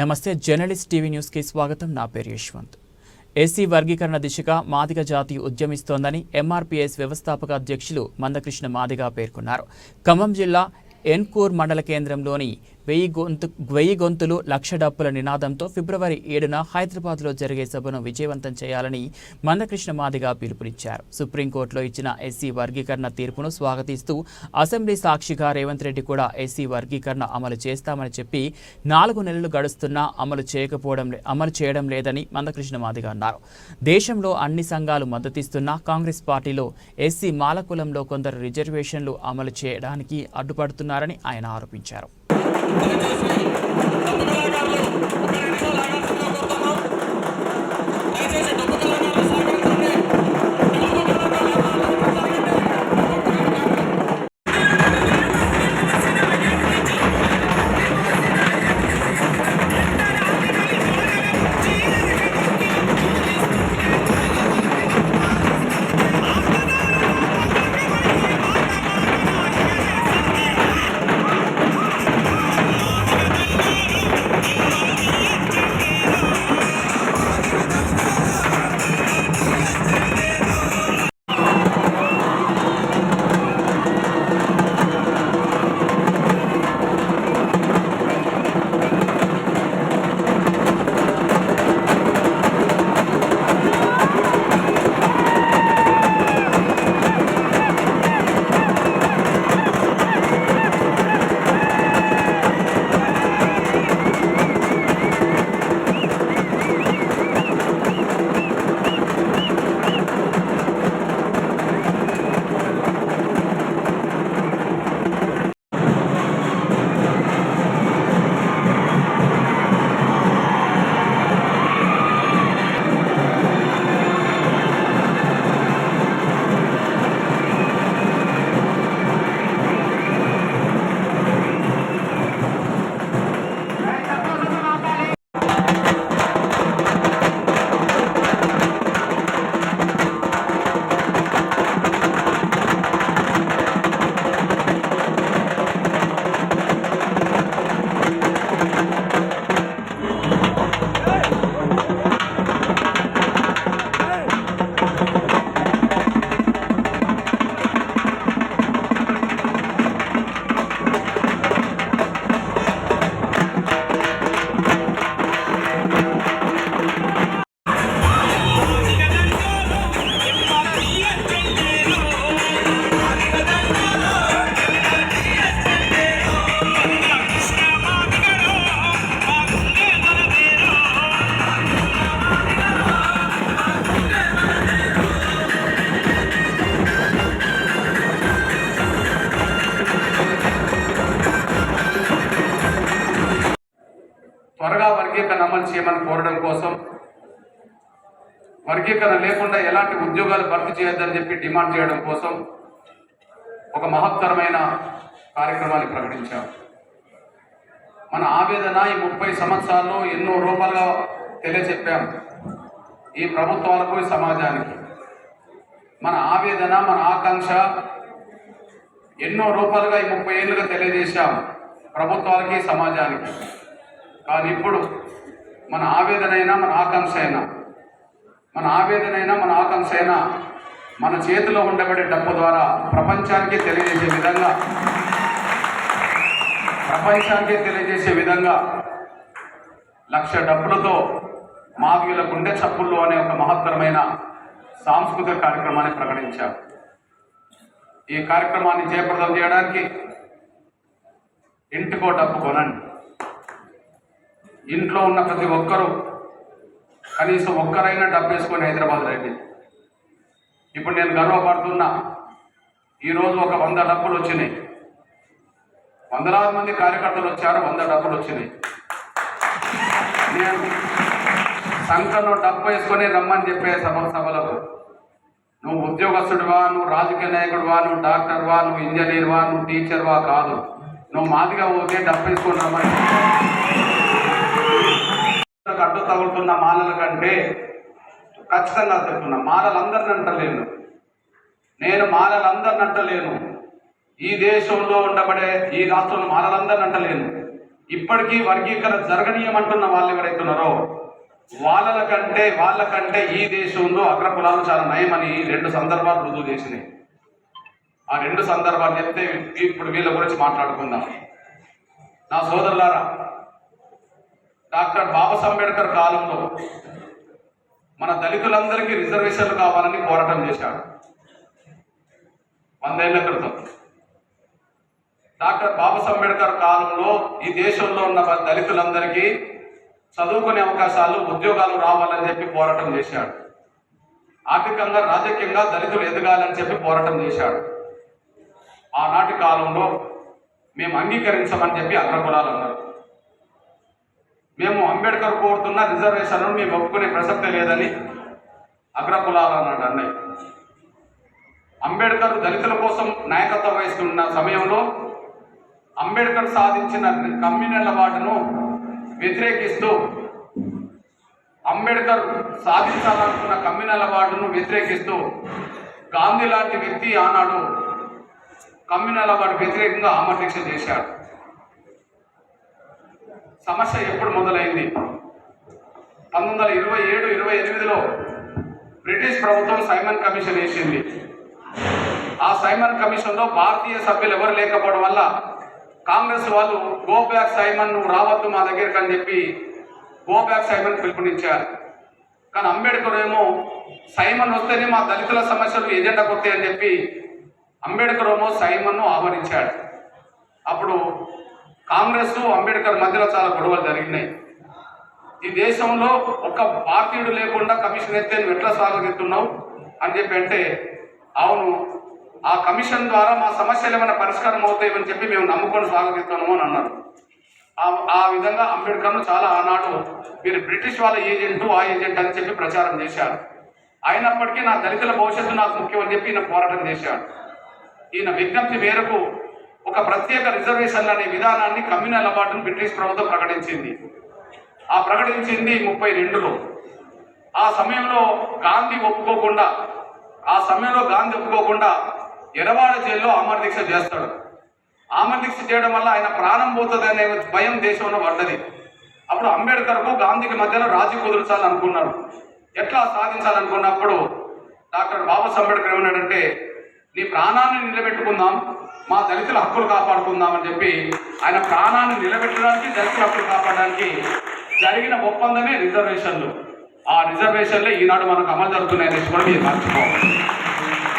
నమస్తే journalist TV న్యూస్కి స్వాగతం. నా పేరు యశ్వంత్. ఎస్సీ వర్గీకరణ దిశగా మాదిగ జాతి ఉద్యమిస్తోందని ఎంఆర్పీఎస్ వ్యవస్థాపక అధ్యక్షులు మందకృష్ణ మాదిగ పేర్కొన్నారు. ఖమ్మం జిల్లా ఎన్కూర్ మండల కేంద్రంలోని వెయ్యి గొంతు వెయ్యి గొంతులు లక్ష డప్పుల నినాదంతో ఫిబ్రవరి ఏడున హైదరాబాద్లో జరిగే సభను విజయవంతం చేయాలని మందకృష్ణ మాదిగ పిలుపునిచ్చారు. సుప్రీంకోర్టులో ఇచ్చిన ఎస్సీ వర్గీకరణ తీర్పును స్వాగతిస్తూ అసెంబ్లీ సాక్షిగా రేవంత్ రెడ్డి కూడా ఎస్సీ వర్గీకరణ అమలు చేస్తామని చెప్పి నాలుగు నెలలు గడుస్తున్నా అమలు చేయకపోవడం లే- అమలు చేయడం లేదని మందకృష్ణ మాదిగ అన్నారు. దేశంలో అన్ని సంఘాలు మద్దతిస్తున్నా కాంగ్రెస్ పార్టీలో ఎస్సీ మాలకులంలో కొందరు రిజర్వేషన్లు అమలు చేయడానికి అడ్డుపడుతున్నారని ఆయన ఆరోపించారు. Thank you. త్వరగా వర్గీకరణ అమలు చేయమని కోరడం కోసం వర్గీకరణ లేకుండా ఎలాంటి ఉద్యోగాలు భర్తీ చేయొద్దని చెప్పి డిమాండ్ చేయడం కోసం ఒక మహత్తరమైన కార్యక్రమాన్ని ప్రకటించాం. మన ఆవేదన ఈ ముప్పై సంవత్సరాల్లో ఎన్నో రూపాలుగా తెలియచెప్పాం ఈ ప్రభుత్వాలకు ఈ సమాజానికి. మన ఆవేదన మన ఆకాంక్ష ఎన్నో రూపాలుగా ఈ ముప్పై ఏళ్ళుగా తెలియజేశాం ప్రభుత్వాలకి సమాజానికి. కానీ ఇప్పుడు మన ఆవేదన అయినా మన ఆకాంక్ష అయినా మన ఆవేదన అయినా మన ఆకాంక్ష అయినా మన చేతిలో ఉండబడే డబ్బు ద్వారా ప్రపంచానికి తెలియజేసే విధంగా ప్రపంచానికి తెలియజేసే విధంగా లక్ష డబ్బులతో మావ్యుల గుండె చప్పుళ్ళు అనే ఒక మహత్తరమైన సాంస్కృతిక కార్యక్రమాన్ని ప్రకటించారు. ఈ కార్యక్రమాన్ని జయప్రదం చేయడానికి ఇంటికో డబ్బు కొనండి. ఇంట్లో ఉన్న ప్రతి ఒక్కరూ కనీసం ఒక్కరైనా డబ్బు వేసుకొని హైదరాబాద్ రండి. ఇప్పుడు నేను గర్వపడుతున్నా ఈరోజు ఒక వంద డబ్బులు వచ్చినాయి. వందలాది మంది కార్యకర్తలు వచ్చారు వంద డబ్బులు వచ్చినాయి. నేను సంఖ్యలో డబ్బు వేసుకొని రమ్మని చెప్పే సభ సభలకు నువ్వు ఉద్యోగస్తుడివా నువ్వు రాజకీయ నాయకుడివా నువ్వు డాక్టర్వా నువ్వు ఇంజనీర్వా నువ్వు టీచర్వా కాదు. నువ్వు మాదిగా పోతే డబ్బు వేసుకొని రమ్మని అడ్డు తగులుతున్న మాలల కంటే ఖచ్చితంగా చెప్తున్నా మాలలందరిని అంటలేను. నేను మాలలందరిని అంటలేను. ఈ దేశంలో ఉండబడే ఈ రాష్ట్రంలో మాలలందరిని అంటలేను. ఇప్పటికీ వర్గీకరణ జరగనీయమంటున్న వాళ్ళు ఎవరైతే ఉన్నారో వాళ్ళ కంటే వాళ్ళకంటే ఈ దేశంలో అగ్రకులాలు చాలా నయమని రెండు సందర్భాలు రుజువు చేసినాయి. ఆ రెండు సందర్భాలు చెప్తే ఇప్పుడు వీళ్ళ గురించి మాట్లాడుకుందాం. నా సోదరులారా డాక్టర్ బాబా అంబేద్కర్ కాలంలో మన దళితులందరికీ రిజర్వేషన్లు కావాలని పోరాటం చేశాడు. వందేళ్ళ క్రితం. డాక్టర్ బాబా అంబేద్కర్ కాలంలో ఈ దేశంలో ఉన్న దళితులందరికీ చదువుకునే అవకాశాలు ఉద్యోగాలు రావాలని చెప్పి పోరాటం చేశాడు. ఆర్థికంగా రాజకీయంగా దళితులు ఎదగాలని చెప్పి పోరాటం చేశాడు. ఆనాటి కాలంలో మేము అంగీకరించమని చెప్పి అగ్రకులాలు అన్నారు. మేము అంబేద్కర్ కోరుతున్న రిజర్వేషన్లను మేము ఒప్పుకునే ప్రసక్తే లేదని అగ్రకులాలు అన్నాడు అన్నయ్య. అంబేద్కర్ దళితుల కోసం నాయకత్వం వహిస్తున్న సమయంలో అంబేద్కర్ సాధించిన కమ్యూనల్ అవార్డును వ్యతిరేకిస్తూ అంబేద్కర్ సాధించాలనుకున్న కమ్యూనల్ అవార్డును వ్యతిరేకిస్తూ గాంధీ లాంటి వ్యక్తి ఆనాడు కమ్యూనల్ అవార్డు వ్యతిరేకంగా ఆమర్దీక్ష చేశాడు. సమస్య ఎప్పుడు మొదలైంది? పంతొమ్మిది వందల ఇరవై ఏడు ఇరవై ఎనిమిదిలో బ్రిటిష్ ప్రభుత్వం సైమన్ కమిషన్ వేసింది. ఆ సైమన్ కమిషన్లో భారతీయ సభ్యులు ఎవరు లేకపోవడం వల్ల కాంగ్రెస్ వాళ్ళు గో బ్యాక్ సైమన్ నువ్వు రావద్దు మా దగ్గరికి అని చెప్పి గో బ్యాక్ సైమన్ పిలుపునిచ్చారు. కానీ అంబేద్కర్ ఏమో సైమన్ వస్తేనే మా దళితుల సమస్యలు ఎజెండాకు వస్తాయని అని చెప్పి అంబేద్కర్ ఏమో సైమన్ను ఆహ్వానించాడు. అప్పుడు కాంగ్రెస్ అంబేద్కర్ మధ్యలో చాలా గొడవలు జరిగినాయి. ఈ దేశంలో ఒక్క పార్టీడు లేకుండా కమిషన్ ఎత్తే నువ్వు ఎట్లా స్వాగతిస్తున్నావు అని చెప్పి అంటే అవును ఆ కమిషన్ ద్వారా మా సమస్యలు ఏమైనా పరిష్కారం అవుతాయని చెప్పి మేము నమ్ముకొని స్వాగతిస్తున్నాము అని అన్నారు. ఆ- ఆ విధంగా అంబేద్కర్ను చాలా ఆనాడు మీరు బ్రిటిష్ వాళ్ళ ఏజెంటు ఆ ఏజెంట్ అని చెప్పి ప్రచారం చేశారు. అయినప్పటికీ నా దళితుల భవిష్యత్తు నాకు ముఖ్యం అని చెప్పి ఈయన పోరాటం చేశాడు. ఈయన విజ్ఞప్తి మేరకు ఒక ప్రత్యేక రిజర్వేషన్లు అనే విధానాన్ని కమ్యూనల్ అవార్డును బ్రిటిష్ ప్రభుత్వం ప్రకటించింది. ఆ ప్రకటించింది ముప్పై రెండులో. ఆ సమయంలో గాంధీ ఒప్పుకోకుండా ఆ సమయంలో గాంధీ ఒప్పుకోకుండా ఎరవాడ జైల్లో అమరదీక్ష చేస్తాడు. అమరదీక్ష చేయడం వల్ల ఆయన ప్రాణం పోతుంది అనే భయం దేశంలో పడ్డది. అప్పుడు అంబేద్కర్కు గాంధీకి మధ్యలో రాజీ కుదుర్చాలనుకున్నారు. ఎట్లా సాధించాలనుకున్నప్పుడు డాక్టర్ బాబాసాహెబ్ అంబేద్కర్ ఏమన్నాడంటే ఈ ప్రాణాన్ని నిలబెట్టుకుందాం మా దళితుల హక్కులు కాపాడుకుందాం అని చెప్పి ఆయన ప్రాణాన్ని నిలబెట్టడానికి దళితుల హక్కులు కాపాడడానికి జరిగిన ఒప్పందమే రిజర్వేషన్లు. ఆ రిజర్వేషన్లే ఈనాడు మనకు అమలు జరుగుతున్నాయని కూడా మీరు మర్చిపోవాలి